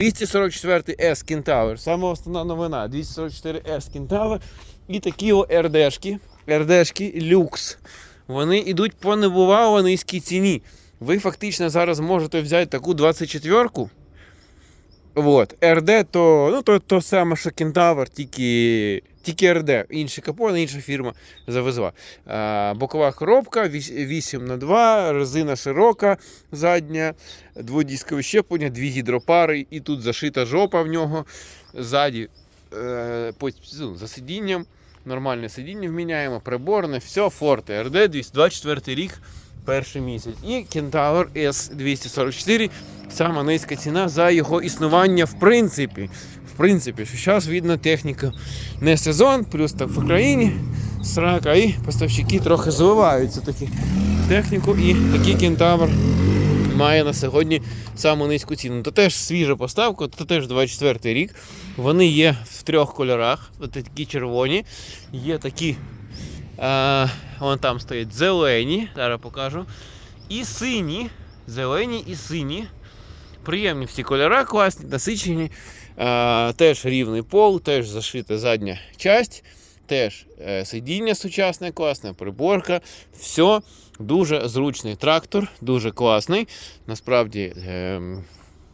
244 S Кентавр. Саме основна новина. 244 S Кентавр. І такі РДшки. РДшки люкс. Вони йдуть по небувало низькій ціні. Ви фактично зараз можете взяти таку 24-ку. Вот. РД то, ну, то, то саме, що Кентавр, тільки, тільки РД. Інший капон, інша фірма завезла. А, бокова коробка 8 на 2 резина широка, задня, дводіскове щеплення, дві гідропари, і тут зашита жопа в нього. Ззаді е, ну, за сидінням. Нормальне сидіння вміняємо, приборне, все, Форте, РД 224 рік, перший місяць. І Кентавр S244, сама низька ціна за його існування в принципі. В принципі, що зараз видно техніка не сезон, плюс так в Україні срака, і поставщики трохи звиваються такі техніку, і такий кентавр має на сьогодні саму низьку ціну. То теж свіжа поставка, то теж 24 рік. Вони є в трьох кольорах. Такі червоні, є такі. А, вон там стоять зелені, зараз покажу. І сині. Зелені і сині. Приємні всі кольори, класні, насичені. А, теж рівний пол, теж зашита задня часть, теж е, сидіння сучасне, класне, приборка. Все дуже зручний трактор, дуже класний. Насправді, е,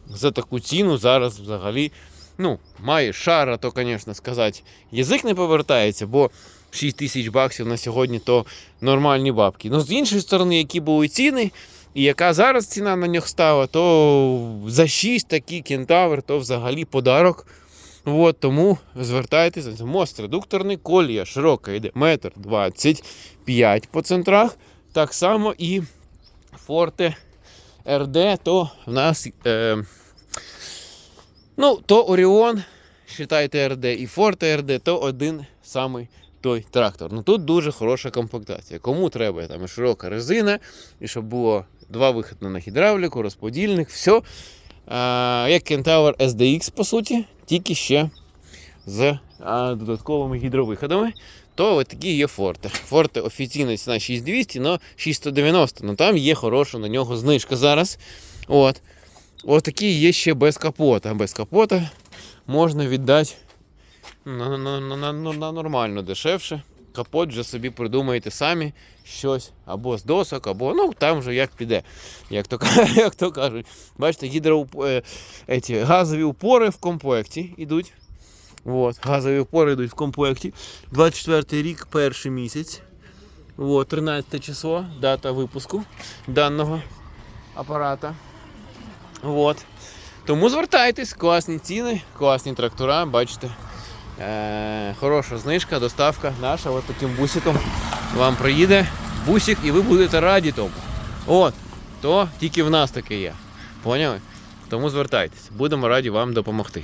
за таку ціну зараз взагалі. Ну, має шара, то, звісно, сказати, язик не повертається, бо 6 тисяч баксів на сьогодні то нормальні бабки. Ну, з іншої сторони, які були ціни, і яка зараз ціна на нього стала, то за 6 такий кентавр, то взагалі подарок. От, тому звертайтеся, мост редукторний, колія широка йде метр 25 по центрах. Так само і Форте РД, то в нас. Е, ну, то Оріон, вважайте РД, і Форте РД, то один самий той трактор. Ну тут дуже хороша комплектація. Кому треба там широка резина, і щоб було два виходи на гідравліку, розподільник, все. А, як Kentaur SDX, по суті, тільки ще з а, додатковими гідровиходами. То от такі є Форте. Форте офіційна ціна 6200, але 6190. Ну там є хороша на нього знижка зараз. От. Ось такі є ще без капота. Без капота можна віддати на, на, на, на, на, нормально дешевше. Капот вже собі придумаєте самі щось або з досок, або ну там вже як піде, як то, як то кажуть. Бачите, гідро, е, еті, газові упори в комплекті йдуть. От, газові упори йдуть в комплекті. 24 рік, перший місяць. От, 13 число, дата випуску даного апарата. От. Тому звертайтесь, класні ціни, класні трактора, бачите. Е, хороша знижка, доставка наша от таким бусиком вам приїде бусик і ви будете раді тому. От, то тільки в нас таке є. Поняли? Тому звертайтесь, будемо раді вам допомогти.